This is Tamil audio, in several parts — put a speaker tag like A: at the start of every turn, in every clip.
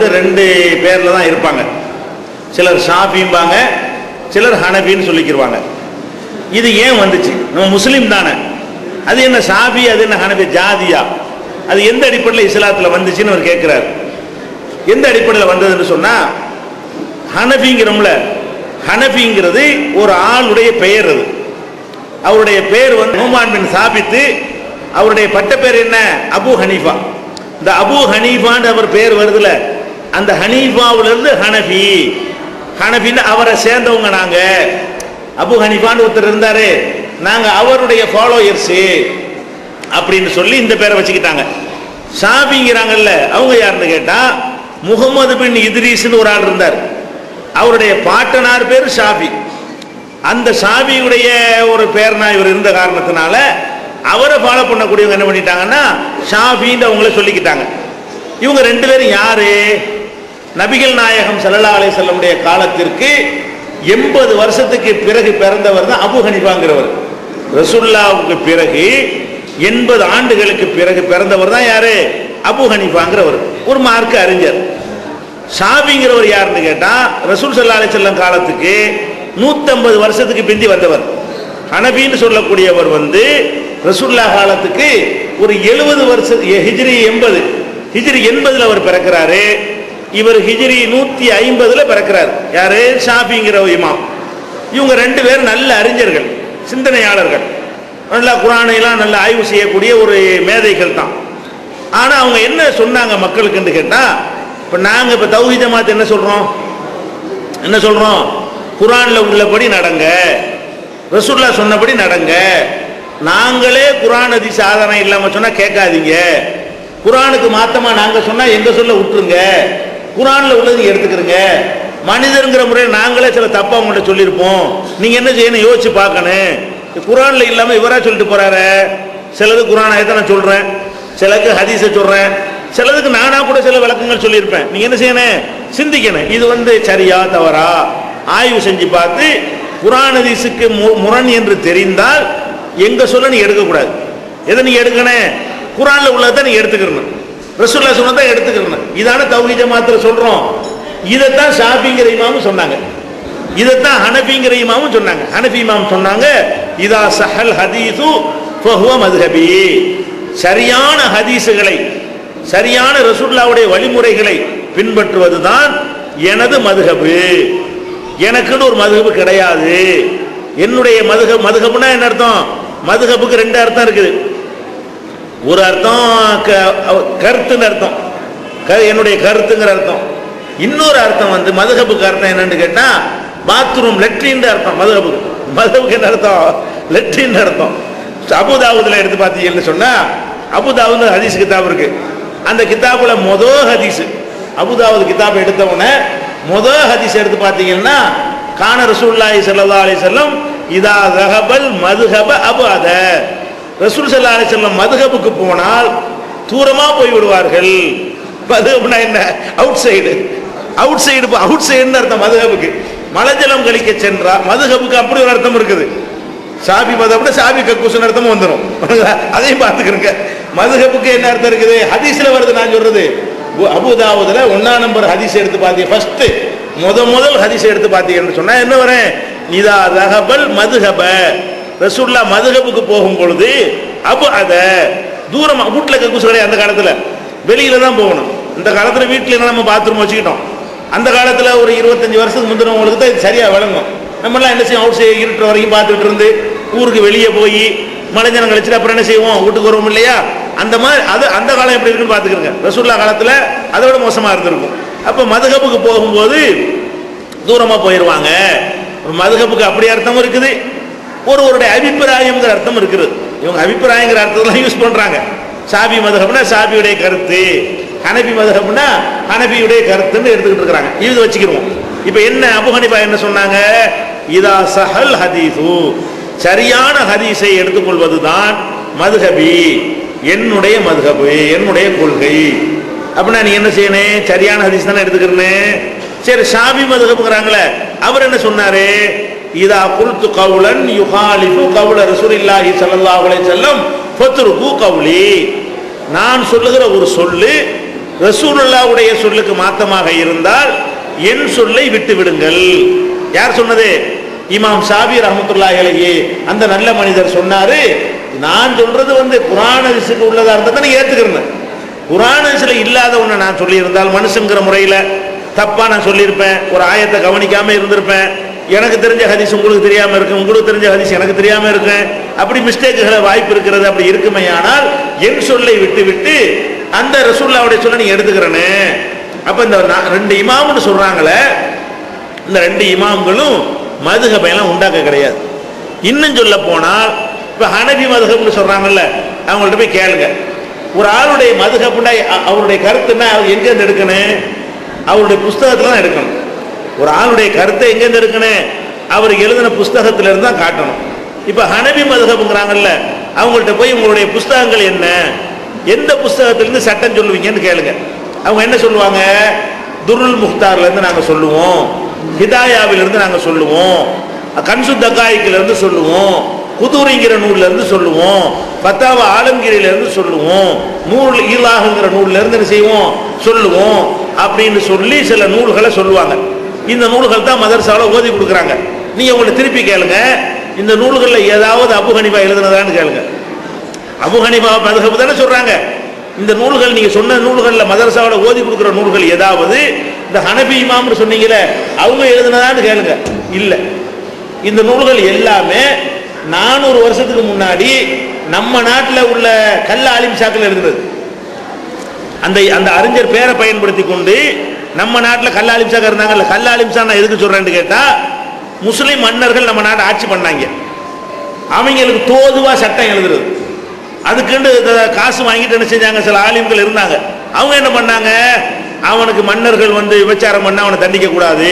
A: வந்து ரெண்டு பேர்ல தான் இருப்பாங்க. சிலர் ஷாஃபிம்பாங்க சிலர் ஹனபின்னு சொல்லிக்கிருவாங்க. இது ஏன் வந்துச்சு? நம்ம முஸ்லீம் தானே. அது என்ன ஷாஃபி அது என்ன ஹனபி ஜாதியா? அது எந்த அடிப்படையில் இஸ்லாத்தில் வந்துச்சுன்னு அவர் கேட்குறாரு. எந்த அடிப்படையில் வந்ததுன்னு சொன்னால் ஹனபிங்கிறோம்ல ஹனபிங்கிறது ஒரு ஆளுடைய பெயர் அது. அவருடைய பெயர் வந்து நோமான் பின் சாபித்து அவருடைய பட்ட பேர் என்ன? அபு ஹனீஃபா. இந்த அபு ஹனீஃபான்னு அவர் பேர் வருதுல்ல அந்த ஹனீஃபாவிலிருந்து ஹனபி ஹனஃபி. ஹனஃபின்னு அவரை சேர்ந்தவங்க நாங்க. அபு ஹனீஃபான்னு ஒருத்தர் இருந்தாரு. நாங்க அவருடைய ஃபாலோயர்ஸ் அப்படின்னு சொல்லி இந்த பேரை வச்சுக்கிட்டாங்க. ஷாபிங்கிறாங்கல்ல அவங்க யாருன்னு கேட்டா முகமது பின் இத்ரீஸ்னு ஒரு ஆள் இருந்தார். அவருடைய பாட்டனார் பேர் ஷாபி. அந்த ஷாபியுடைய ஒரு பேர்னா இவர் இருந்த காரணத்தினால அவரை ஃபாலோ பண்ணக்கூடியவங்க என்ன பண்ணிட்டாங்கன்னா ஷாபின்னு அவங்கள சொல்லிக்கிட்டாங்க. இவங்க ரெண்டு பேரும் யாரு? நபிகள் நாயகம் சல்லா அலி செல்லமுடைய காலத்திற்கு எண்பது வருஷத்துக்கு பிறகு பிறந்தவர் தான் அபு ஹனிஃபாங்கிறவர். ரசுல்லாவுக்கு பிறகு எண்பது ஆண்டுகளுக்கு பிறகு பிறந்தவர் தான் யாரு? அபு ஹனிஃபாங்கிறவர். ஒரு மார்க்க அறிஞர். ஷாபிங்கிறவர் யாருன்னு கேட்டா ரசூல் சல்லா அலி செல்லம் காலத்துக்கு நூற்றம்பது வருஷத்துக்கு பிந்தி வந்தவர். ஹனபின்னு சொல்லக்கூடியவர் வந்து ரசுல்லா காலத்துக்கு ஒரு எழுபது வருஷம் ஹிஜ்ரி எண்பது. ஹிஜிரி எண்பதுல அவர் பிறக்கிறாரு. இவர் ஹிஜ்ரி நூத்தி ஐம்பதுல பிறக்கிறார். யாரு? ஷாபிங்கிற இமாம். இவங்க ரெண்டு பேரும் நல்ல அறிஞர்கள் சிந்தனையாளர்கள். நல்லா குரானையெல்லாம் நல்லா ஆய்வு செய்யக்கூடிய ஒரு மேதைகள் தான். ஆனா அவங்க என்ன சொன்னாங்க மக்களுக்குன்னு கேட்டா இப்ப நாங்க இப்ப தௌஹீத் ஜமாத் என்ன சொல்றோம்? என்ன சொல்றோம்? குரான்ல உள்ளபடி நடங்க. ரசூல்லா சொன்னபடி நடங்க. நாங்களே குரான் ஹதீஸ் ஆதாரம் இல்லாம சொன்னா கேட்காதீங்க. குரானுக்கு மாத்தமா நாங்க சொன்னா எங்க சொல்ல விட்டுருங்க குரான்ல உள்ளது நீங்க எடுத்துக்கிறங்க. மனிதருங்கிற முறையில் நாங்களே சில தப்பா உங்கள்கிட்ட சொல்லியிருப்போம். நீங்க என்ன செய்யணும்? யோசிச்சு பார்க்கணும். குரான்ல இல்லாம இவரா சொல்லிட்டு போறாரு? சிலது குரான் ஆயத்தை நான் சொல்றேன். சிலருக்கு ஹதீஸை சொல்றேன். சிலதுக்கு நானா கூட சில விளக்கங்கள் சொல்லியிருப்பேன். நீங்க என்ன செய்யணும்? சிந்திக்கணும். இது வந்து சரியா தவறா? ஆய்வு செஞ்சு பார்த்து குரான் ஹதீஸுக்கு மு- முரண் என்று தெரிந்தால் எங்க சொல்ல நீ எடுக்கக்கூடாது. எதை நீ எடுக்கணும்? குரான்ல உள்ளதை நீ எடுத்துக்கணும். ரசூல்லா சொன்னதை எடுத்துக்கணும். இதான தௌஹீ ஜமாத்துல சொல்றோம். இதைத்தான் ஷாஃபிங்கிற இமாமும் சொன்னாங்க. இதைத்தான் ஹனபிங்கிற இமாமும் சொன்னாங்க. ஹனபி இமாம் சொன்னாங்க இதா சஹல் ஹதீசு ஃபஹுவ மதுஹபி. சரியான ஹதீஸுகளை சரியான ரசூல்லாவுடைய வழிமுறைகளை பின்பற்றுவதுதான் எனது மதுகபு எனக்குன்னு ஒரு மதுகபு கிடையாது. என்னுடைய மதுக மதுகபுனா என்ன அர்த்தம்? மதுகபுக்கு ரெண்டு அர்த்தம் இருக்குது. ஒரு அர்த்தம் க- கருத்துன்னு அர்த்தம். க- என்னுடைய கருத்துங்கிற அர்த்தம். இன்னொரு அர்த்தம் வந்து மதுகப்புக்கு அர்த்தம் என்னன்னு கேட்டா பாத்ரூம் லெட்ரின் அர்த்தம் மதுகப்புக்கு மதுகப்புக்கு என்ன அர்த்தம்? லெட்ரின் அர்த்தம். அபுதாவுதுல எடுத்து பார்த்தீங்கன்னு சொன்னா அபுதாபுன்னு ஹதீஸ் கிதாப் இருக்கு. அந்த கிதாபுல மொதல் ஹதீஸ். அபுதாவுது கிதாப் எடுத்தவுடனே மொதல் ஹதீஸ் எடுத்து பார்த்தீங்கன்னா கான ரசூலுல்லாஹி சல்லா அலி வஸல்லம் இதா ரஹபல் மதுஹப அபுஅத. ரசூல் சல்லா அலிசல்லம் மதுகபுக்கு போனால் தூரமாக போய் விடுவார்கள். மதுகப்னா என்ன? Outside outside out சைடுன்னு அர்த்தம் மதுகபுக்கு மலஜலம் கழிக்க சென்றால் மதுகபுக்கு அப்படி ஒரு அர்த்தம் இருக்குது. சாபி மதம்னா சாபி கக்கூசன் அர்த்தமும் வந்துடும் அதையும் பார்த்துக்கிறங்க மதுகபுக்கு என்ன அர்த்தம் இருக்குது? ஹதீஸில் வருது நான் சொல்றது. உ- ஒன்றா ஒன்னா நம்பர் ஹதீஸ் எடுத்து பார்த்தீங்க. ஃபர்ஸ்ட் முத முதல் ஹதீஸ் எடுத்து பார்த்தீங்கன்னு சொன்னால் என்ன வரேன் இதா ரஹபல் மதுஹப. ரசூல்லா மதுகபுக்கு போகும் பொழுது அப்போ அதை தூரமாக வீட்டில் இருக்க குசு கிடையாது அந்த காலத்தில். வெளியில தான் போகணும். இந்த காலத்தில் வீட்டில் நம்ம பாத்ரூம் வச்சுக்கிட்டோம்? அந்த காலத்தில் ஒரு இருபத்தஞ்சு வருஷத்துக்கு முந்தினவங்களுக்கு தான் இது சரியாக விளங்கும். நம்மலாம் என்ன செய்யும் அவுட் செய்ய இருட்டுற வரைக்கும் பார்த்துட்டு இருந்து ஊருக்கு வெளியே போய் மலைஞ்சனம் கழிச்சுட்டு அப்புறம் என்ன செய்வோம்? வீட்டுக்கு வருவோம் இல்லையா? அந்த மாதிரி அது அந்த காலம் எப்படி இருக்குன்னு பார்த்துக்கிறங்க ரசூல்லா காலத்தில் அதை விட மோசமாக இருந்திருக்கும். அப்போ மதுகப்புக்கு போகும்போது தூரமாக போயிடுவாங்க மதுகப்புக்கு அப்படி அர்த்தமும் இருக்குது. ஒருவருடைய அபிப்பிராயம்ங்கிற அர்த்தம் இருக்குது. இவங்க அபிப்பிராயங்கிற அர்த்தத்தெல்லாம் யூஸ் பண்ணுறாங்க சாபி மதகம்னா சாபியுடைய கருத்து. ஹனபி மதகம்னா ஹனபியுடைய கருத்துன்னு எடுத்துக்கிட்டு இருக்கிறாங்க. இது வச்சுக்கிருவோம் இப்போ என்ன அபுஹனிபா என்ன சொன்னாங்க? இதா சஹல் ஹதீஸு. சரியான ஹதீஸை எடுத்துக்கொள்வது தான் மதுஹபி. என்னுடைய மதுஹபு என்னுடைய கொள்கை. அப்படின்னா நீ என்ன செய்யணும் சரியான ஹதீஸ் தானே எடுத்துக்கிறேன்னு சரி ஷாபி மதுகப்புங்கிறாங்களே அவர் என்ன சொன்னாரு? இதா குல்து கவுலன் யுகாலிபு கவுல ரசூலில்லாஹி சல்லல்லாஹு அலைஹி வஸல்லம் ஃபத்ருகு கவுலி. நான் சொல்லுகிற ஒரு சொல்லு ரசூலுல்லாவுடைய சொல்லுக்கு மாத்தமாக இருந்தால் என் சொல்லை விட்டு விடுங்கள். யார் சொன்னது? இமாம் ஷாபி ரஹமத்துல்லாஹி அலைஹி. அந்த நல்ல மனிதர் சொன்னாரு நான் சொல்றது வந்து குரான் ஹதீஸுக்கு உள்ளதா இருந்தா தான் ஏத்துக்கிறேன் குரான் ஹதீஸ்ல இல்லாத ஒன்று நான் சொல்லியிருந்தால் மனுஷங்கிற முறையில் தப்பாக நான் சொல்லியிருப்பேன் ஒரு ஆயத்தை கவனிக்காமல் இருந்திருப்பேன் எனக்கு தெரிஞ்ச ஹதீஸ் உங்களுக்கு தெரியாம இருக்கும் உங்களுக்கு தெரிஞ்ச ஹதீஸ் எனக்கு தெரியாம இருக்கும் அப்படி மிஸ்டேக்குகளை வாய்ப்பு இருக்கிறது அப்படி இருக்குமே. ஆனால் என் சொல்லை விட்டு விட்டு அந்த ரசூல்லாவுடைய சொல்ல நீங்க எடுத்துக்கிறேன்னு அப்ப இந்த ரெண்டு இமாம்னு சொல்றாங்களே இந்த ரெண்டு இமாம்களும் மதுகபையெல்லாம் உண்டாக்க கிடையாது. இன்னும் சொல்ல போனால் இப்போ ஹனபி மதுகப்னு சொல்கிறாங்கல்ல அவங்கள்ட்ட போய் கேளுங்க. ஒரு ஆளுடைய மதுகப்புனா அவருடைய கருத்துன்னா அவர் எங்கேருந்து எடுக்கணும்? அவருடைய புஸ்தகத்தில் தான் எடுக்கணும். ஒரு ஆளுடைய கருத்தை எங்கேருந்து இருக்கணும் அவர் எழுதின புஸ்தகத்திலிருந்து தான் காட்டணும். இப்போ ஹனபி மதுகப்புங்கிறாங்கல்ல அவங்கள்ட்ட போய் உங்களுடைய புஸ்தகங்கள் என்ன? எந்த புஸ்தகத்திலேருந்து சட்டம் சொல்லுவீங்கன்னு கேளுங்க. அவங்க என்ன சொல்லுவாங்க? துருல் முக்தார்லேருந்து நாங்கள் சொல்லுவோம். ஹிதாயாவிலிருந்து நாங்கள் சொல்லுவோம். கன்சு தக்காய்க்கிலேருந்து சொல்லுவோம். குதூரிங்கிற நூல்லேருந்து சொல்லுவோம். பத்தாவ ஆலங்கிரியிலேருந்து சொல்லுவோம். நூல் ஈலாகுங்கிற நூல்லேருந்து என்ன செய்வோம்? சொல்லுவோம். அப்படின்னு சொல்லி சில நூல்களை சொல்லுவாங்க. இந்த நூல்கள் தான் மதரசாவில் ஓதி கொடுக்குறாங்க. நீங்கள் உங்களை திருப்பி கேளுங்க. இந்த நூல்களில் ஏதாவது அபு எழுதுனதான்னு கேளுங்க. அபு ஹனிஃபா தானே சொல்கிறாங்க இந்த நூல்கள் நீங்கள் சொன்ன நூல்களில் மதரசாவில் ஓதி கொடுக்குற நூல்கள் ஏதாவது இந்த ஹனபி இமாம்னு சொன்னீங்களே அவங்க எழுதுனதான்னு கேளுங்க. இல்லை. இந்த நூல்கள் எல்லாமே நானூறு வருஷத்துக்கு முன்னாடி நம்ம நாட்டில் உள்ள கல்ல ஆலிம் சாக்கில் எழுதுனது. அந்த அந்த அறிஞர் பேரை பயன்படுத்தி கொண்டு நம்ம நாட்டில் கல்லாலிம்சாக இருந்தாங்கல்ல கல்லாலிம்சா நான் எதுக்கு சொல்கிறேன்னு கேட்டால் முஸ்லீம் மன்னர்கள் நம்ம நாட்டை ஆட்சி பண்ணாங்க. அவங்களுக்கு தோதுவாக சட்டம் எழுதுறது. அதுக்குண்டு காசு வாங்கிட்டு என்ன செஞ்சாங்க? சில ஆலிம்கள் இருந்தாங்க. அவங்க என்ன பண்ணாங்க? அவனுக்கு மன்னர்கள் வந்து விபச்சாரம் பண்ண அவனை தண்டிக்க கூடாது.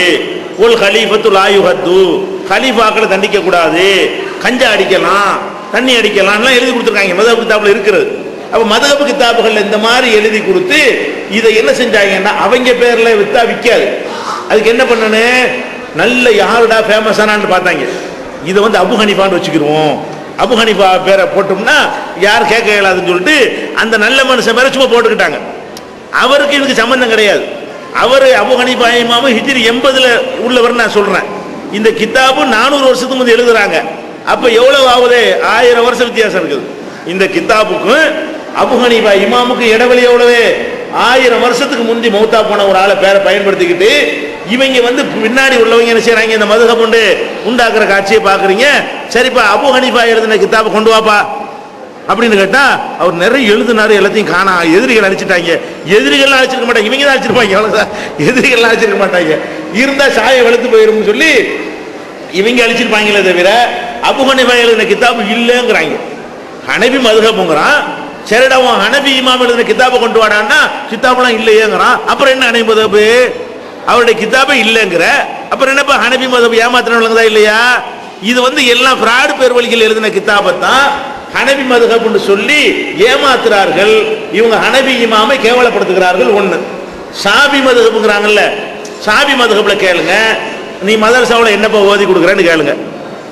A: உல் ஹலீஃபத்து லாயுஹத்து ஹலீஃபாக்களை தண்டிக்க கூடாது. கஞ்சா அடிக்கலாம் தண்ணி அடிக்கலாம்லாம் எழுதி கொடுத்துருக்காங்க. மத கிதாபில் இருக்கிறது. அப்போ மதகப்பு கித்தாபுகள் இந்த மாதிரி எழுதி கொடுத்து இதை என்ன செஞ்சாங்கன்னா அவங்க பேரில் விற்றா விற்காது அதுக்கு என்ன பண்ணணும் நல்ல யாருடா ஃபேமஸானான்னு பார்த்தாங்க. இதை வந்து அபு ஹனிஃபான்னு வச்சுக்கிடுவோம். அபு ஹனிஃபா பேரை போட்டோம்னா யார் கேட்க இயலாதுன்னு சொல்லிட்டு அந்த நல்ல மனுஷன் பேரை சும்மா போட்டுக்கிட்டாங்க. அவருக்கு இதுக்கு சம்மந்தம் கிடையாது. அவர் அபு ஹனிஃபா இமாமும் ஹிஜ்ரி எண்பதில் உள்ளவர் நான் சொல்கிறேன் இந்த கித்தாபும் நானூறு வருஷத்துக்கு முந்தைய எழுதுகிறாங்க அப்போ எவ்வளோ ஆகுது? ஆயிரம் வருஷம் வித்தியாசம் இருக்குது. இந்த கித்தாபுக்கும் அபு இமாமுக்கு இமாமுக்கும் இடைவெளி எவ்வளவு ஆயிரம் வருஷத்துக்கு முந்தி மௌத்தா போன ஒரு ஆளை பேரை பயன்படுத்திக்கிட்டு இவங்க வந்து பின்னாடி உள்ளவங்க என்ன செய்யறாங்க இந்த மதுகம் கொண்டு உண்டாக்குற காட்சியை பார்க்குறீங்க. சரிப்பா அபு ஹனிஃபா எழுதின கிதாபை கொண்டு வாப்பா. அப்படின்னு கேட்டால் அவர் நிறைய எழுதினாரு எல்லாத்தையும் காணா எதிரிகள் அழிச்சிட்டாங்க. எதிரிகள்லாம் அழிச்சிருக்க மாட்டாங்க. இவங்க தான் அழிச்சிருப்பாங்க அவ்வளவுதான். எதிரிகள்லாம் அழிச்சிருக்க மாட்டாங்க. இருந்தால் சாயை வெளுத்து போயிரும்னு சொல்லி இவங்க அழிச்சிருப்பாங்களே தவிர அபு ஹனிஃபா எழுதின கிதாபு இல்லைங்கிறாங்க. ஹனபி மதுகப்புங்கிறான் சரிடா உன் ஹனபி இமாம் எழுதின கிதாபை கொண்டு வாடான்னா கிதாபெல்லாம் இல்லையேங்கிறான். அப்புறம் என்ன ஹனபி மதுஹபு அவருடைய கிதாபே இல்லைங்கிற. அப்புறம் என்னப்பா ஹனபி மதுஹப் ஏமாத்தினவங்களுங்கதா இல்லையா? இது வந்து எல்லாம் ஃப்ராடு பேர் வழிகள் எழுதின கிதாபை தான் ஹனபி மதுஹப்னு சொல்லி ஏமாத்துறார்கள். இவங்க ஹனபி இமாமை கேவலப்படுத்துகிறார்கள் ஒண்ணு. சாபி மதுகப்புங்கிறாங்கல்ல சாபி மதுகப்பில் கேளுங்க. நீ மதரசாவில் என்னப்பா ஓதி கொடுக்குறேன்னு கேளுங்க.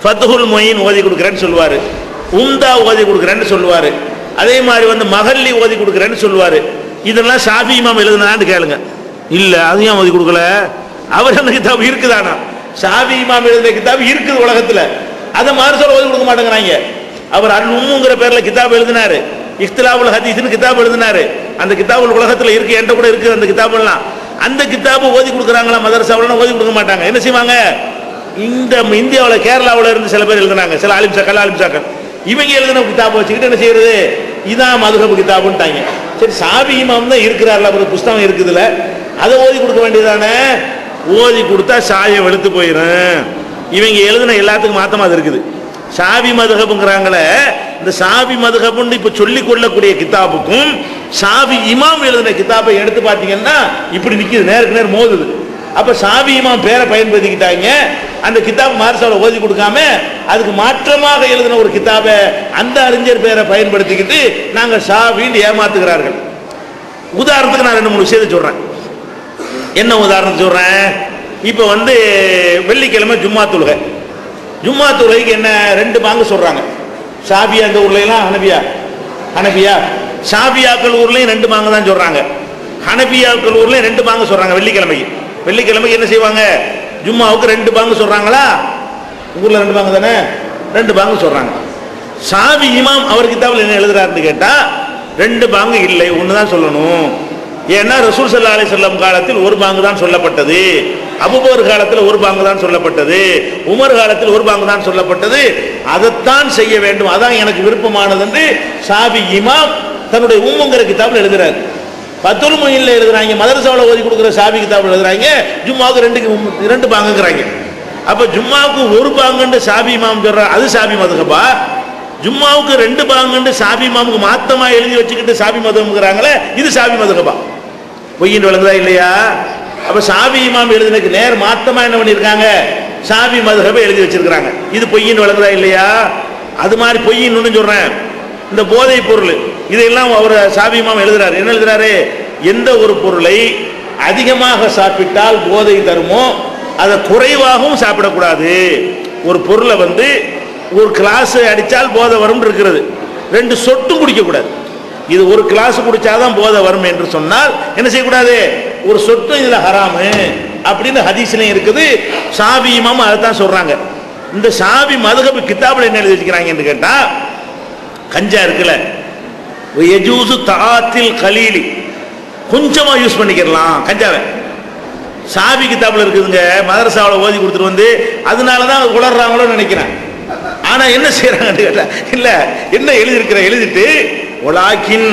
A: ஃபத்துஹுல் மொயின் ஓதி கொடுக்குறேன்னு சொல்லுவார். உம்தா ஓதி கொடுக்குறேன்னு சொல்லுவார். அதே மாதிரி வந்து மகல்லி ஓதி கொடுக்குறேன்னு சொல்லுவார். இதெல்லாம் ஷாஃபி இமாம் எழுதுனான்னு கேளுங்க. இல்லை அதையும் ஓதி கொடுக்கல. அவர் அந்த கிதாப் இருக்குதானா? ஷாஃபி இமாம் எழுதின கிதாப் இருக்குது உலகத்தில். அதை மாதிரி சொல்ல ஓதி கொடுக்க மாட்டேங்கிறாங்க. அவர் அல் உம்முங்கிற பேரில் கிதாப் எழுதினாரு. இஃப்திலாவுல் ஹதீஸ்னு கிதாப் எழுதினாரு. அந்த கிதாபுல் உலகத்தில் இருக்கு என்கிட்ட கூட இருக்குது அந்த கிதாபெல்லாம். அந்த கிதாபு ஓதி கொடுக்குறாங்களா மதரசாவிலாம் ஓதி கொடுக்க மாட்டாங்க. என்ன செய்வாங்க? இந்த இந்தியாவில் கேரளாவில் இருந்து சில பேர் எழுதுனாங்க. சில ஆலிம் சாக்கள் ஆலிம் சாக்கள் இவங்க எழுதின கிதாபை வச்சுக்கிட்டு என்ன செய்யறது? இதான் மதுகபு கிதாபுன்ட்டாங்க. சரி சாபி இமாம் தான் இருக்கிறார்ல ஒரு புஸ்தகம் இருக்குதுல்ல அதை ஓதி கொடுக்க வேண்டியதானே? ஓதி கொடுத்தா சாயை வெளுத்து போயிடும் இவங்க எழுதின எல்லாத்துக்கும் மாத்தமாக அது இருக்குது. சாவி மதுகபுங்கிறாங்களே இந்த சாவி மதுகபுன்னு இப்போ சொல்லிக் கொள்ளக்கூடிய கிதாபுக்கும் சாவி இமாம் எழுதின கிதாபை எடுத்து பார்த்தீங்கன்னா இப்படி நிற்கிது நேருக்கு நேர் மோதுது. அப்ப சாவி பேரை பயன்படுத்திக்கிட்டாங்க. அந்த கிதாப் மார்சாவில் ஓதி கொடுக்காம அதுக்கு மாற்றமாக எழுதின ஒரு கிதாபை அந்த அறிஞர் பேரை பயன்படுத்திக்கிட்டு நாங்கள் சாவின்னு ஏமாத்துகிறார்கள். உதாரணத்துக்கு நான் ரெண்டு மூணு விஷயத்தை சொல்றேன். என்ன உதாரணம் சொல்றேன்? இப்போ வந்து வெள்ளிக்கிழமை ஜும்மா தொழுகை. ஜும்மா தொழுகைக்கு என்ன ரெண்டு பாங்கு சொல்றாங்க. ஷாபியா இந்த ஊர்லாம் ஹனபியா. ஹனபியா. ஷாபியாக்கள் ஊர்லேயும் ரெண்டு பாங்கு தான் சொல்றாங்க. ஹனபியாக்கள் ஊர்லேயும் ரெண்டு பாங்கு சொல்றாங்க வெள்ளிக்கிழமைக்கு. வெள்ளிக்கிழமை என்ன செய்வாங்க? ஜும்மாவுக்கு ரெண்டு பாங்கு சொல்றாங்களா? ஊர்ல ரெண்டு பாங்கு தானே? ரெண்டு பாங்கு சொல்றாங்க. சாவி இமாம் அவர் கிதாபில் என்ன எழுதுறாருன்னு கேட்டா ரெண்டு பாங்கு இல்லை ஒன்று தான் சொல்லணும். ஏன்னா ரசூல் சல்லா அலி சொல்லம் காலத்தில் ஒரு பாங்கு தான் சொல்லப்பட்டது அபுபோர் காலத்தில் ஒரு பாங்கு தான் சொல்லப்பட்டது. உமர் காலத்தில் ஒரு பாங்கு தான் சொல்லப்பட்டது. அதைத்தான் செய்ய வேண்டும். அதான் எனக்கு விருப்பமானது என்று சாவி இமாம் தன்னுடைய உம்முங்கிற கிதாபில் எழுதுறாரு. பத்துல் மொழியில் எழுதுறாங்க மதரசாவில் ஓதி கொடுக்குற சாபி கிதாபில் எழுதுறாங்க ஜும்மாவுக்கு ரெண்டு ரெண்டு பாங்குங்கிறாங்க. அப்போ ஜும்மாவுக்கு ஒரு பாங்குன்னு சாபி இமாம் சொல்கிறார் அது சாபி மதுகப்பா ஜும்மாவுக்கு ரெண்டு பாங்குன்னு சாபி மாமுக்கு மாத்தமாக எழுதி வச்சுக்கிட்டு சாபி மதுகம்ங்கிறாங்களே இது சாபி மதுகப்பா பொய்யின் விளங்குதா இல்லையா? அப்போ சாபி இமாம் எழுதுனதுக்கு நேர் மாத்தமாக என்ன பண்ணியிருக்காங்க? சாபி மதுகப்பை எழுதி வச்சிருக்கிறாங்க. இது பொய்யின் விளங்குதா இல்லையா? அது மாதிரி பொய்யின்னு சொல்கிறேன் இந்த போதை பொருள் இதையெல்லாம் அவர் சாபி எழுதுறாரு. என்ன எழுதுறாரு? எந்த ஒரு பொருளை அதிகமாக சாப்பிட்டால் போதை தருமோ அதை குறைவாகவும் சாப்பிடக்கூடாது. ஒரு பொருளை வந்து ஒரு கிளாஸ் அடித்தால் போதை வரும் இருக்கிறது. ரெண்டு சொட்டும் குடிக்கக்கூடாது. இது ஒரு கிளாஸ் குடிச்சாதான் போதை வரும் என்று சொன்னால் என்ன செய்யக்கூடாது? ஒரு சொட்டும் இதில் ஹராமு அப்படின்னு ஹதீஸ்லையும் இருக்குது. சாபி இமாம் அதை தான் சொல்கிறாங்க இந்த சாபி மதுகபு கித்தாபில் என்ன எழுதி வச்சுக்கிறாங்கன்னு கேட்டால் கஞ்சா இருக்குல்ல எஜூசு தாத்தில் கலீலி கொஞ்சமா யூஸ் பண்ணிக்கிறலாம் கஞ்சாவை. சாபி கிதாபில் இருக்குதுங்க மதரசாவில் ஓதி கொடுத்துட்டு வந்து அதனால தான் உளர்றாங்களோ நினைக்கிறேன். ஆனால் என்ன செய்கிறாங்கன்னு கேட்டால் இல்லை என்ன எழுதியிருக்கிற எழுதிட்டு ஒலாக்கின்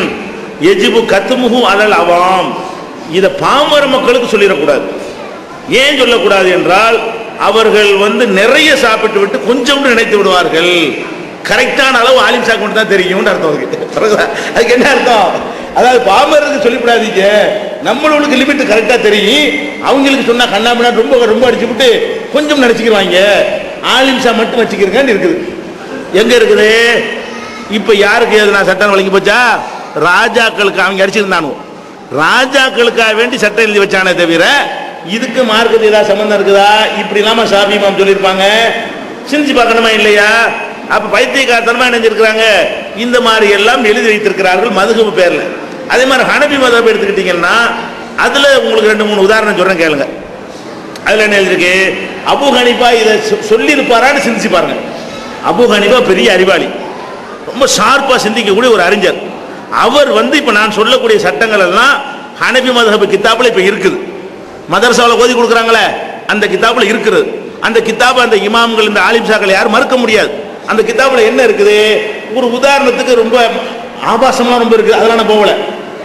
A: எஜிபு கத்துமுகும் அலல் அவாம். இதை பாமர மக்களுக்கு சொல்லிடக்கூடாது. ஏன் சொல்லக்கூடாது என்றால் அவர்கள் வந்து நிறைய சாப்பிட்டு விட்டு கொஞ்சம் நினைத்து விடுவார்கள். கரெக்டான அளவு ஆலிம் சாக்கு மட்டும் தான் தெரியும்னு அர்த்தம் அதுக்கு. அதுக்கு என்ன அர்த்தம்? அதாவது பாமருக்கு சொல்லிவிடாதீங்க. நம்மளுக்கு லிமிட் கரெக்டாக தெரியும். அவங்களுக்கு சொன்னால் கண்ணாமினா ரொம்ப ரொம்ப அடிச்சு விட்டு கொஞ்சம் நினைச்சுக்கிடுவாங்க ஆலிம்சா மட்டும் வச்சுக்கிறீங்கன்னு இருக்குது. எங்கே இருக்குது? இப்போ யாருக்கு எதுனா சட்டம் வழங்கி போச்சா? ராஜாக்களுக்கு அவங்க அடிச்சிருந்தானோ ராஜாக்களுக்காக வேண்டி சட்டம் எழுதி வச்சானே தவிர இதுக்கு மார்க்கத்து ஏதாவது சம்மந்தம் இருக்குதா? இப்படி இல்லாமல் சாபி மாம் சொல்லியிருப்பாங்க. சிந்திச்சு பார்க்கணுமா இல்லையா? அப்ப பைத்தியக்காரத்தனமா நினைஞ்சிருக்கிறாங்க இந்த மாதிரி எல்லாம் எழுதி வைத்திருக்கிறார்கள் மதுகபு பேர்ல. அதே மாதிரி ஹனபி மதம் எடுத்துக்கிட்டீங்கன்னா அதுல உங்களுக்கு ரெண்டு மூணு உதாரணம் சொல்றேன் கேளுங்க. அதுல என்ன எழுதிருக்கு அபு ஹனிஃபா இதை சொல்லியிருப்பாரான்னு சிந்திச்சு பாருங்க. அபு ஹனிஃபா பெரிய அறிவாளி. ரொம்ப ஷார்ப்பா சிந்திக்கக்கூடிய ஒரு அறிஞர். அவர் வந்து இப்ப நான் சொல்லக்கூடிய சட்டங்கள் எல்லாம் ஹனபி மதஹபு கித்தாப்பில் இப்ப இருக்குது. மதரசாவில் ஓதி கொடுக்குறாங்களே அந்த கித்தாப்பில் இருக்கிறது அந்த கிதாபை அந்த இமாம்கள் இந்த ஆலிம்சாக்கள் யாரும் மறுக்க முடியாது. அந்த கிதாபில் என்ன இருக்குது? ஒரு உதாரணத்துக்கு ரொம்ப ஆபாசமாக ரொம்ப இருக்குது. அதெல்லாம் நான் போகல.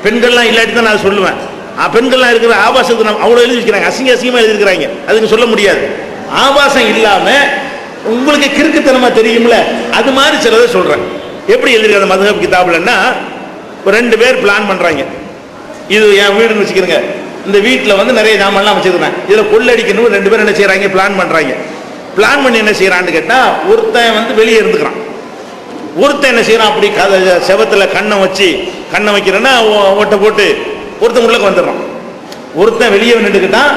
A: பெண்கள்லாம் இல்லாட்டி தான் நான் சொல்லுவேன். ஆ, பெண்கள்லாம் இருக்கிற ஆபாசத்தை நம்ம அவ்வளோ எழுதி வைக்கிறாங்க அசிங்க அசிங்கமாக எழுதியிருக்கிறாங்க. அதுக்கு சொல்ல முடியாது. ஆபாசம் இல்லாமல் உங்களுக்கு கிறுக்குத்தனமாக தெரியும்ல? அது மாதிரி சிலதை சொல்கிறேன் எப்படி எழுதிருக்காங்க மதுஹப் கிதாபில்னா ரெண்டு பேர் பிளான் பண்ணுறாங்க இது என் வீடுன்னு வச்சுக்கிறேங்க. இந்த வீட்டில் வந்து நிறைய ஜாமான்லாம் வச்சிருக்கிறேன். இதில் கொள்ளடிக்கணும். ரெண்டு பேர் என்ன செய்கிறாங்க பிளான் பண்ணுறாங்க பிளான் பண்ணி என்ன செய்யறான்னு கேட்டா ஒருத்தன் வந்து வெளியே இருந்துக்கிறான். ஒருத்தன் என்ன செய்யறான் அப்படி கதை செவத்துல கண்ணை வச்சு கண்ணை வைக்கிறேன்னா ஓட்டை போட்டு ஒருத்தன் உள்ளக்க வந்துடுறான். ஒருத்தன் வெளியே நின்றுக்கிட்டான்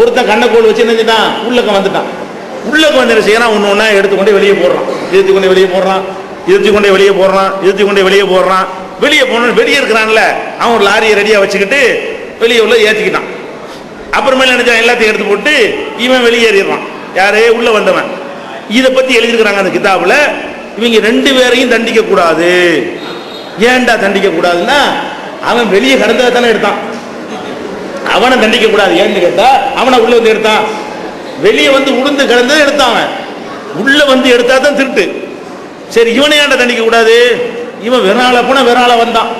A: ஒருத்தன் கண்ணை கோல் வச்சு நினைச்சிட்டான் உள்ளக்க வந்துட்டான். உள்ளக்க வந்து என்ன செய்யறான் ஒன்று ஒன்றா எடுத்துக்கொண்டே வெளியே போடுறான். இழுத்து கொண்டே வெளியே போடுறான் இழுத்து கொண்டே வெளியே போடுறான் இழுத்து கொண்டே வெளியே போடுறான். வெளியே போன வெளியே இருக்கிறான்ல அவன் ஒரு லாரியை ரெடியாக வச்சுக்கிட்டு வெளியே உள்ள ஏற்றிக்கிட்டான் அப்புறமேல நினைச்சான் எல்லாத்தையும் எடுத்து போட்டு இவன் வெளியேறிடுறான். யாரே உள்ள வந்தவன். இதை பத்தி எழுதியிருக்கிறாங்க அந்த கிதாபுல இவங்க ரெண்டு பேரையும் தண்டிக்க கூடாது. ஏன்டா தண்டிக்க கூடாதுன்னா அவன் வெளியே கடந்ததை தானே எடுத்தான். அவனை தண்டிக்க கூடாது. ஏன்னு கேட்டா அவனை உள்ள வந்து எடுத்தான். வெளியே வந்து உளுந்து கடந்ததை எடுத்தான் அவன். உள்ள வந்து எடுத்தா தான் திருட்டு. சரி இவனை ஏன்டா தண்டிக்க கூடாது? இவன் வெறால போனா வெறால வந்தான்.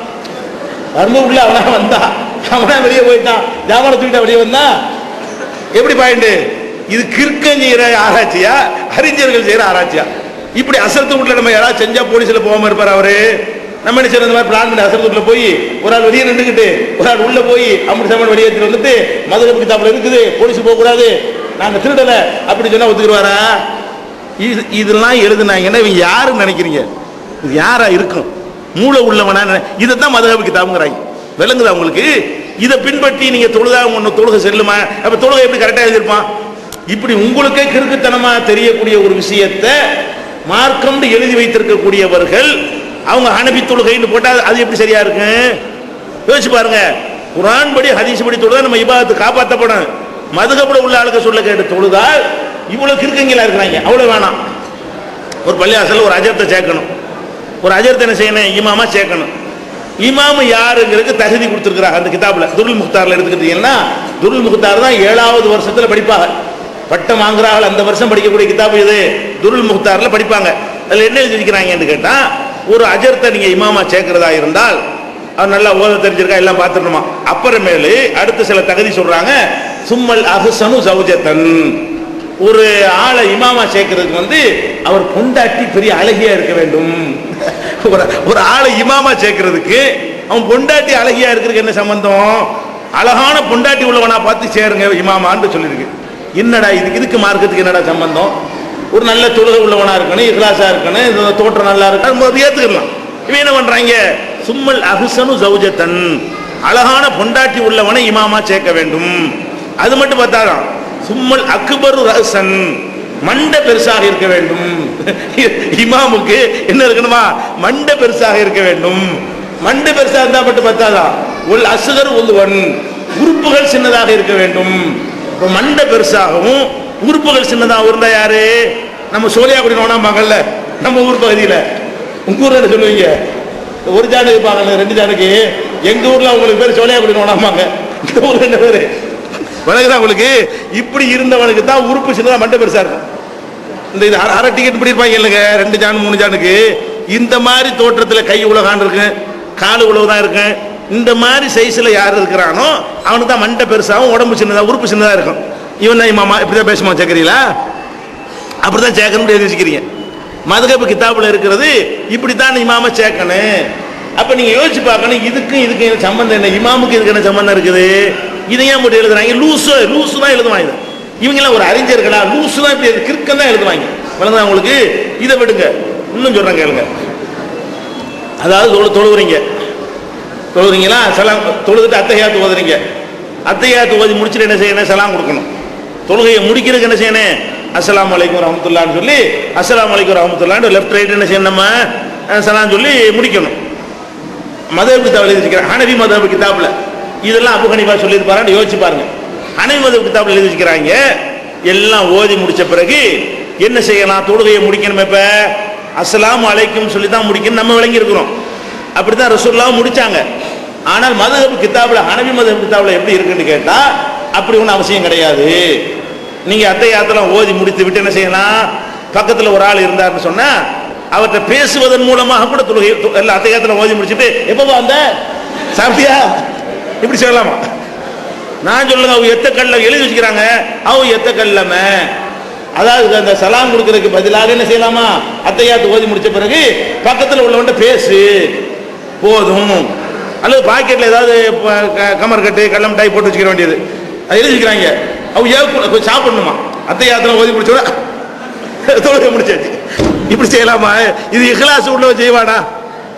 A: வரும்போது அவனா வந்தான். அவனா வெளியே போயிட்டான். ஜாமான தூக்கிட்டா வெளியே வந்தா எப்படி பாயிண்ட் இது கிறுக்கன் செய்கிற ஆராய்ச்சியா? அறிஞர்கள் செய்கிற ஆராய்ச்சியா? இப்படி அசத்து வீட்டில் நம்ம யாராவது செஞ்சால் போலீஸில் போகாம இருப்பார் அவரு? நம்ம என்ன செய்யறது? இந்த மாதிரி பிளான் பண்ணி அசத்து வீட்டில் போய் ஒரு ஆள் வெளியே நின்றுக்கிட்டு ஒரு ஆள் உள்ளே போய் அம்படி சாமான் வெளியே வந்துட்டு மதுரை கிதாப்புல இருக்குது போலீஸ் போகக்கூடாது நாங்கள் திருடலை அப்படின்னு அப்படி ஒத்துக்குருவாரா? இது இதெல்லாம் எழுதுனாங்கன்னா இவங்க யாருன்னு நினைக்கிறீங்க? இது யாரா இருக்கும் மூளை உள்ளவனா இதை தான் மதுஹபு கிதாபுங்கிறாங்க விளங்குதா உங்களுக்கு? இதை பின்பற்றி நீங்க தொழுதா ஒன்று தொழுகை செல்லுமா அப்ப தொழுகை எப்படி கரெக்டாக எழுதியிருப்பான்? இப்படி உங்களுக்கே கிறுக்குத்தனமாக தெரியக்கூடிய ஒரு விஷயத்தை மார்க்கம்னு எழுதி வைத்திருக்கக்கூடியவர்கள் அவங்க ஹனபி தொழுகைன்னு போட்டால் அது எப்படி சரியா இருக்கு? யோசிச்சு பாருங்க. குரான் படி ஹதீஸ் படி தொழுதா நம்ம இபாதத்து காப்பாற்றப்படும் மதுகப்பட உள்ள ஆளுக்கு சொல்ல கேட்டு தொழுதால் இவ்வளோ கிறுக்கங்களா இருக்கிறாங்க. அவ்வளோ வேணாம். ஒரு பள்ளிவாசல் ஒரு அஜரத்தை சேர்க்கணும். ஒரு அஜரத்தை என்ன செய்யணும்? இமாமா சேர்க்கணும். இமாம யாருங்கிறதுக்கு தகுதி கொடுத்துருக்குறாங்க அந்த கிதாபில். துருல் முக்தாரில் எடுத்துக்கிட்டீங்கன்னா துருல் முக்தார் தான் ஏழாவது வருஷத்தில் படிப்பாங்க. பட்டம் வாங்குறாங்க அந்த வருஷம் படிக்கக்கூடிய கிதாபு இது துருல் முக்தாரில் படிப்பாங்க. அதில் என்ன எழுதிக்கிறாங்கன்னு கேட்டால் ஒரு அஜர்த்தை நீங்கள் இமாமா சேர்க்கிறதா இருந்தால் அவர் நல்லா ஓத தெரிஞ்சிருக்கா எல்லாம் பார்த்துடணுமா? அப்புறமேலு அடுத்த சில தகுதி சொல்கிறாங்க சும்மல் அகுசனு சௌஜத்தன். ஒரு ஆளை இமாமா சேர்க்கறதுக்கு வந்து அவர் பொண்டாட்டி பெரிய அழகியா இருக்க வேண்டும். ஒரு ஒரு ஆளை இமாமா சேர்க்கறதுக்கு அவன் பொண்டாட்டி அழகியா இருக்கிறதுக்கு என்ன சம்பந்தம்? அழகான பொண்டாட்டி உள்ளவனா பார்த்து சேருங்க இமாமான்னு சொல்லியிருக்கு. என்னடா இதுக்கு இதுக்கு மார்க்கத்துக்கு என்னடா சம்பந்தம்? ஒரு நல்ல தொழுகை உள்ளவனாக இருக்கணும் இஹ்லாஸாக இருக்கணும் இந்த தோற்றம் நல்லா இருக்கணும் போது ஏற்றுக்கலாம் இவன் என்ன பண்ணுறாங்க சும்மல் அஹுசனு சௌஜத்தன். அழகான பொண்டாட்டி உள்ளவனை இமாமா சேர்க்க வேண்டும். அது மட்டும் பார்த்தாதான் சும்மல் அக்பரு ரஹசன். மண்டை பெருசாக இருக்க வேண்டும். இமாமுக்கு என்ன இருக்கணுமா? மண்டை பெருசாக இருக்க வேண்டும். மண்டை பெருசாக இருந்தால் மட்டும் பார்த்தாதான் உள் அசுகர் உள்ளவன் உறுப்புகள் சின்னதாக இருக்க வேண்டும். இப்போ மண்டை பெருசாகவும் உறுப்புகள் சின்னதாக இருந்தா யாரு? நம்ம சோழியாக்குடி மகள்ல நம்ம ஊர் பகுதியில். உங்க ஊர்ல என்ன சொல்லுவீங்க? ஒரு ஜாடு இருப்பாங்கல்ல ரெண்டு ஜாடுக்கு எங்க ஊர்ல உங்களுக்கு பேர் சோழியாக்குடி நோனாம்பாங்க. இந்த ஊர்ல என்ன பேரு? வணங்குதா உங்களுக்கு. இப்படி இருந்தவனுக்கு தான் உறுப்பு சின்னதாக மண்டை பெருசா இருக்கும். இந்த இது அரை- அரை டிக்கெட் பிடிப்பாங்க இல்லைங்க? ரெண்டு ஜான் மூணு ஜானுக்கு. இந்த மாதிரி தோற்றத்தில் கை உலகான் இருக்கு. காலு உழவு தான் இருக்கேன் இந்த மாதிரி சைஸில் யார் இருக்கிறானோ அவனுக்கு தான் மண்டை பெருசாகவும் உடம்பு சின்னதாக உறுப்பு சின்னதாக இருக்கும். இவன் தான் மாமா இப்படி தான் பேசுமா அப்படி தான் சேர்க்கணும்னு எழுதி வச்சுக்கிறீங்க. மதுகப்பு கித்தாப்பில் இருக்கிறது இப்படித்தான் இமாம சேர்க்கணும் அப்போ நீங்கள் யோசிச்சு பார்க்கணும் இதுக்கும் இதுக்கு என்ன சம்பந்தம் என்ன? இமாமுக்கு இதுக்கு என்ன சம்பந்தம் இருக்குது? இதை ஏன் போட்டு எழுதுறாங்க? லூஸு லூஸு தான் எழுதுவாங்க இவங்கெல்லாம் ஒரு அறிஞர்களா? லூஸு தான் இப்படி கிறுக்கன் தான் எழுதுவாங்க. வழங்குதா உங்களுக்கு இதை விடுங்க. இன்னும் சொல்கிறாங்க கேளுங்க. அதாவது தொழு தொழுவுறீங்க. தொழுதுங்களா? சலாம் தொழுதுட்டு அத்தையாத்து ஓதுறீங்க அத்தையாத்து ஓதி முடிச்சுட்டு என்ன செய்யணும்? சலாம் கொடுக்கணும். தொழுகையை முடிக்கிறதுக்கு என்ன செய்யணும்? அஸ்லாம் அலைக்கும் ரஹமத்துல்லான்னு சொல்லி அஸ்லாம் அலைக்கும் ரஹமத்துல்லான்னு லெஃப்ட் ரைட் என்ன செய்யணும் நம்ம? அஹ், சலாம் சொல்லி முடிக்கணும். மதபு கிதாபில் எழுதிருக்கிறேன் ஹனவி மதபு கிதாபில். இதெல்லாம் அபு ஹனிஃபா சொல்லியிருப்பாரான்னு யோசிச்சு பாருங்க. ஹனவி மதபு கிதாபில் எழுதி வச்சுக்கிறாங்க எல்லாம் ஓதி முடிச்ச பிறகு என்ன செய்யலாம்? தொழுகையை முடிக்கணும் இப்ப. அஸ்லாம் அலைக்கும் சொல்லி தான் முடிக்கணும் நம்ம விளங்கி இருக்கிறோம் அப்படிதான் ரசூல்லாவும் முடிச்சாங்க. ஆனால் மதஹப் கிதாபில் ஹனவி மதஹப் கிதாபில் எப்படி இருக்குன்னு கேட்டா அப்படி ஒன்றும் அவசியம் கிடையாது. நீங்க அத்தையாத்தெல்லாம் ஓதி முடித்து விட்டு என்ன செய்யலாம்? பக்கத்துல ஒரு ஆள் இருந்தாருன்னு சொன்னா அவர்கிட்ட பேசுவதன் மூலமாக கூட தொழுகை எல்லாம் அத்தையாத்துல ஓதி முடிச்சுட்டு எப்போ வந்த? சாப்பிட்டியா? இப்படி சொல்லலாமா? நான் சொல்லுங்க அவங்க எத்த கல்ல எழுதி வச்சுக்கிறாங்க அவங்க எத்த கல்லம? அதாவது அந்த சலாம் கொடுக்கறதுக்கு பதிலாக என்ன செய்யலாமா? அத்தையாத்து ஓதி முடிச்ச பிறகு பக்கத்தில் உள்ளவன்ட்ட பேசு. போதும். அல்லது பாக்கெட்டில் ஏதாவது க- கமர் கட்டு கள்ளம் டாய் போட்டு வச்சுக்க வேண்டியது. அது எழுதி வச்சுக்கிறாங்க. அவங்க ஏன் கொஞ்சம் சாப்பிடணுமா? அத்தையாத்துல ஓதி முடிச்சோட தொழுகை முடிச்சாச்சு. இப்படி செய்யலாமா? இது இஹ்லாஸ் உள்ளவன் செய்வானா?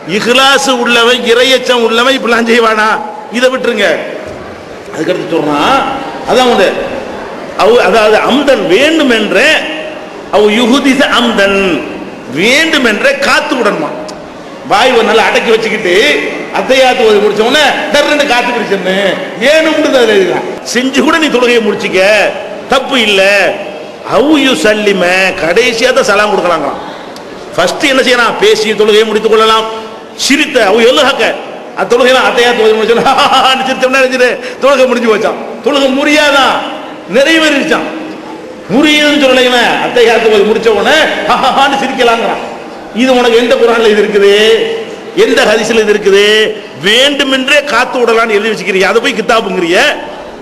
A: இஹ்லாஸ் உள்ளவன் இறையச்சம் உள்ளவன் இப்படிலாம் செய்வானா? இதை விட்டுருங்க. அதுக்கடுத்து சொன்னால் அதான் வந்து அவ அதாவது அம்தன் வேண்டும் என்ற அவ யுகுதிச அம்தன் வேண்டும் என்ற காத்து விடணுமா வாய் ஒரு நல்லா அடக்கி வச்சுக்கிட்டு அத்தையாத்து ஓதி முடிச்ச உடனே டர்ன்னு காத்து பிடிச்சன்னு வேணும்னு அதில் எழுதிடலாம் செஞ்சு கூட நீ தொழுகையை முடிச்சிக்க. தப்பு இல்லை. அவு சல்லிம கடைசியாக தான் சலாம் கொடுக்கலாங்களாம். ஃபர்ஸ்ட் என்ன செய்யலாம்? பேசி தொழுகையை முடித்துக் கொள்ளலாம். சிரித்த அவ எழுஹக்க அது தொழுகையெல்லாம் அத்தையாத்து ஓதி முடிச்சோன்னு சிரித்தோம்னா நினைச்சிட்டு தொழுகை முடிஞ்சு போச்சான் தொழுகை முறியாதான் நிறைவேறிச்சான் முறியதுன்னு சொல்லலைங்களேன் அத்தையாத்து ஓதி முடிச்ச உடனே ஹஹான்னு சிரிக்கலாங்கிறான் இது உனக்கு எந்த குரான்ல இது இருக்குது? எந்த ஹரிசில் இது இருக்குது? வேண்டுமென்றே காத்து விடலான்னு எழுதி வச்சுக்கிறீங்க அதை போய் கித்தாப்புங்கிறிய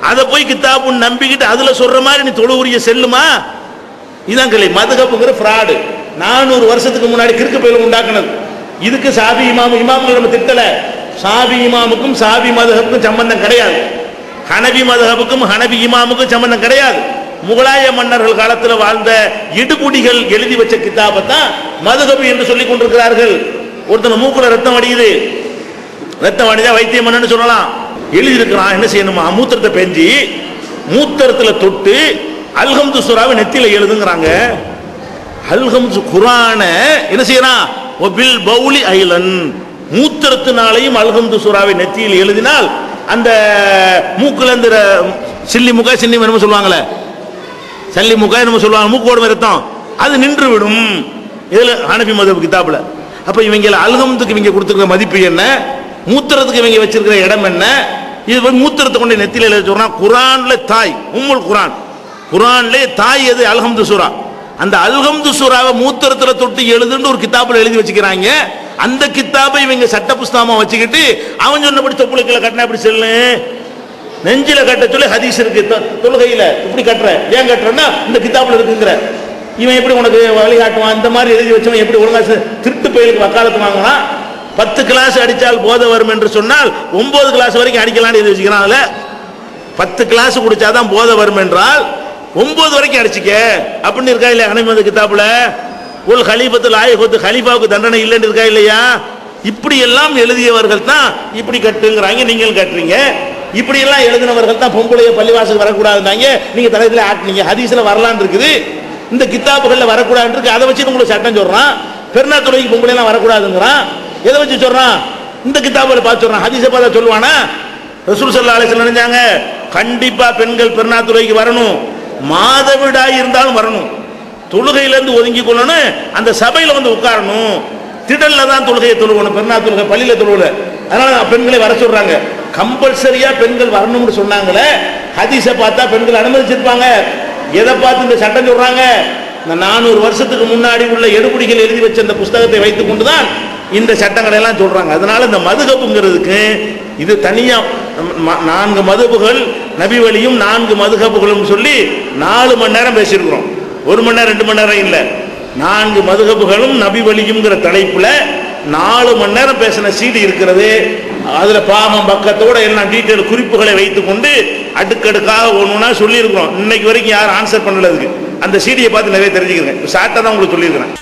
A: அதை போய் கித்தாப்புன்னு நம்பிக்கிட்டு அதுல சொல்ற மாதிரி நீ தொழுவுரிய செல்லுமா? இதான் கிளை மதுகப்புங்கிற ஃப்ராடு நானூறு வருஷத்துக்கு முன்னாடி கிறுக்கு பயில உண்டாக்குனது. இதுக்கு சாபி இமாமு இமாமுகள் நம்ம திட்டல. சாபி இமாமுக்கும் சாபி மதுகப்புக்கும் சம்பந்தம் கிடையாது. ஹனபி மதுகப்புக்கும் ஹனபி இமாமுக்கும் சம்பந்தம் கிடையாது. முகலாய மன்னர்கள் காலத்தில் வாழ்ந்த இடுபுடிகள் எழுதி வச்ச கித்தாப்பை தான் மதுகபி என்று சொல்லிக் கொண்டிருக்கிறார்கள். ஒருத்தன் மூக்குல ரத்தம் வடியுது. ரத்தம் அடிதா வைத்தியம் பண்ணு சொல்லலாம். எழுதியிருக்கிறான் என்ன செய்யணுமா? மூத்திரத்தை பெஞ்சி மூத்திரத்தில் தொட்டு அல்ஹம்து சுறாவை நெத்தியில் எழுதுங்கிறாங்க. அல்ஹம்து குரான என்ன செய்யறான்? ஒபில் பவுலி ஐலன். மூத்திரத்தினாலையும் அல்ஹம்து சூராவை நெத்தியில் எழுதினால் அந்த மூக்குல இந்த ர- சில்லி முக சின்னி என்னமோ சொல்லுவாங்களே சல்லி முக்கா என்னமோ சொல்லுவாங்க மூக்கோடு ரத்தம் அது நின்று விடும் இதில் ஹனபி மதப் கிதாபில். அப்போ இவங்க அல்கமத்துக்கு இவங்க கொடுத்துருக்க மதிப்பு என்ன? மூத்திரத்துக்கு இவங்க வச்சிருக்கிற இடம் என்ன? இது வந்து மூத்திரத்தை கொண்டு நெத்தியில எழுத குரான்ல தாய் உம்முல் குரான். குரான்லே தாய் எது? அல்ஹம்து சூரா. அந்த அல்ஹம்து சூராவை மூத்திரத்தில் தொட்டு எழுதுன்னு ஒரு கித்தாப்பில் எழுதி வச்சுக்கிறாங்க. அந்த கித்தாபை இவங்க சட்ட புஸ்தகமாக வச்சுக்கிட்டு அவன் சொன்னபடி தொப்புளுக்குள்ள கட்டினா எப்படி செல்லு நெஞ்சில கட்ட சொல்லி ஹதீஸ் இருக்கு. தொ- தொழுகையில இப்படி கட்டுற. ஏன் கட்டுறன்னா இந்த கிதாபுல இருக்குங்கிற. இவன் எப்படி உனக்கு வழிகாட்டுவான்? இந்த மாதிரி எழுதி வச்சவன் எப்படி ஒழுங்கா திருட்டு பயிலுக்கு வக்காலத்து வாங்கலாம் பத்து கிளாஸ் அடித்தால் போதை வரும் என்று சொன்னால் ஒன்பது கிளாஸ் வரைக்கும் அடிக்கலாம்னு எழுதி வச்சுக்கிறான் அதில். பத்து கிளாஸ் குடிச்சாதான் போதை வரும் என்றால் ஒன்பது வரைக்கும் அடிச்சுக்க. அப்படின்னு இருக்கா இல்லையா அனைமது கிதாபுல? உல் ஹலீஃபத்தில் ஆயுகத்து ஹலீஃபாவுக்கு தண்டனை இல்லைன்னு இருக்கா இல்லையா? இப்படி எல்லாம் எழுதியவர்கள் தான் இப்படி கட்டுங்கிறாங்க. நீங்களும் கட்டுறீங்க. இப்படி எல்லாம் எழுதினவர்கள் தான் பொம்பளைய பள்ளிவாசல் வரக்கூடாதுனாங்க நீங்க தலையில ஆட்டினீங்க ஹதீஸ்ல வரலான் இருக்குது. இந்த கித்தாபுகள்ல வரக்கூடாது இருக்கு. அதை வச்சு உங்களுக்கு சட்டம் சொல்றான். பெருநாத்துறைக்கு பொம்பளை எல்லாம் வரக்கூடாதுங்கிறான். எதை வச்சு சொல்றான்? இந்த கித்தாபுல பார்த்து சொல்றான். ஹதீஸை பார்த்தா சொல்லுவானா? ரசூல் சல்லா அலிஸ்லாம் நினைஞ்சாங்க கண்டிப்பா பெண்கள் பெருநாத்துறைக்கு வரணும். மாதவிடாய் இருந்தாலும் வரணும். தொழுகையிலேருந்து ஒதுங்கி கொள்ளணும். அந்த சபையில் வந்து உட்காரணும். திடல்ல தான் தொழுகையை தொழுகணும் பெருநா தொழுகை பள்ளியில் தொழுகலை அதனால பெண்களை வர சொல்றாங்க. கம்பல்சரியா பெண்கள் வரணும்னு சொன்னாங்களே ஹதீஸை பார்த்தா பெண்கள் அனுமதிச்சிருப்பாங்க. எதை பார்த்து இந்த சட்டம் சொல்றாங்க? இந்த நானூறு வருஷத்துக்கு முன்னாடி உள்ள எடுபடிகள் எழுதி வச்ச இந்த புஸ்தகத்தை வைத்துக் கொண்டுதான் இந்த சட்டங்களை எல்லாம் சொல்றாங்க. அதனால இந்த மதுகப்புங்கிறதுக்கு இது தனியா நான்கு மதுபுகள் நபி வழியும் நான்கு மதுகப்புகளும் சொல்லி நாலு மணி நேரம் பேசியிருக்கிறோம். ஒரு மணி நேரம் ரெண்டு மணி நேரம் இல்லை. நான்கு மதுகப்புகளும் நபி வழியுங்கிற தலைப்புல நாலு மணி நேரம் பேசின சீடு இருக்கிறது. அதுல பாவம் பக்கத்தோட எல்லாம் டீட்டெயில் குறிப்புகளை வைத்துக்கொண்டு அடுக்கடுக்காக ஒண்ணுனா சொல்லியிருக்கிறோம். இன்னைக்கு வரைக்கும் யாரும் ஆன்சர் பண்ணல அதுக்கு. அந்த சீடியை பார்த்து நிறைய தெரிஞ்சுக்கிறேன். ஷார்ட்டாக தான் உங்களுக்கு சொல்லியிருக்கிறேன்.